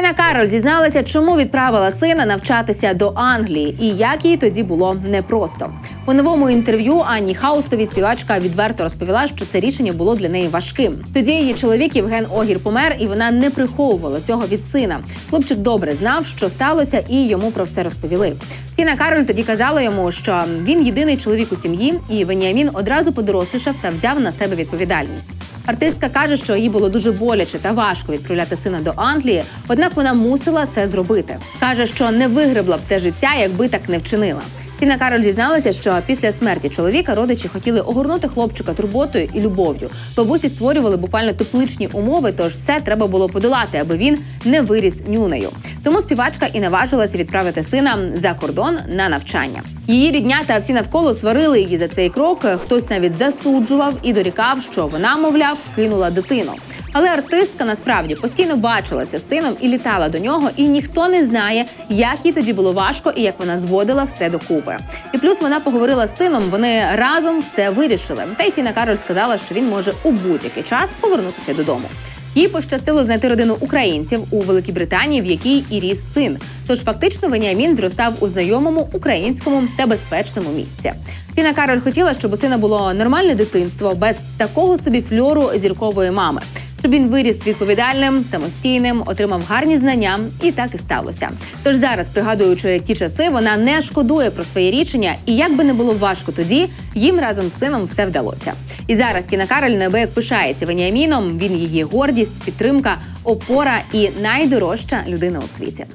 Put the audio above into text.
Тіна Кароль зізналася, чому відправила сина навчатися до Англії і як їй тоді було непросто. У новому інтерв'ю Анні Хаустовій співачка відверто розповіла, що це рішення було для неї важким. Тоді її чоловік Євген Огір помер, і вона не приховувала цього від сина. Хлопчик добре знав, що сталося, і йому про все розповіли. Тіна Кароль тоді казала йому, що він єдиний чоловік у сім'ї, і Веніамін одразу подорослішав та взяв на себе відповідальність. Артистка каже, що їй було дуже боляче та важко відправляти сина до Англії, однак вона мусила це зробити. каже, що не вигребла б те життя, якби так не вчинила. Тіна Кароль зізналася, що після смерті чоловіка родичі хотіли огорнути хлопчика турботою і любов'ю. Бабусі створювали буквально тепличні умови, тож це треба було подолати, аби він не виріс нюнею. Тому співачка і наважилася відправити сина за кордон на навчання. Її рідня та всі навколо сварили її за цей крок. Хтось навіть засуджував і дорікав, що вона, мовляв, кинула дитину. Але артистка насправді постійно бачилася з сином і літала до нього, і ніхто не знає, як їй тоді було важко і як вона зводила все докупи. І плюс вона поговорила з сином. Вони разом все вирішили. Та й Тіна Кароль сказала, що він може у будь-який час повернутися додому. Їй пощастило знайти родину українців у Великій Британії, в якій і ріс син. Тож фактично Веніамін зростав у знайомому українському та безпечному місці. Тіна Кароль хотіла, щоб у сина було нормальне дитинство без такого собі фльору зіркової мами. Щоб він виріс відповідальним, самостійним, отримав гарні знання, і так і сталося. Тож зараз, пригадуючи ті часи, вона не шкодує про своє рішення, і як би не було важко тоді, їм разом з сином все вдалося. І зараз Тіна Кароль неабияк пишається Веніаміном. Він її гордість, підтримка, опора і найдорожча людина у світі.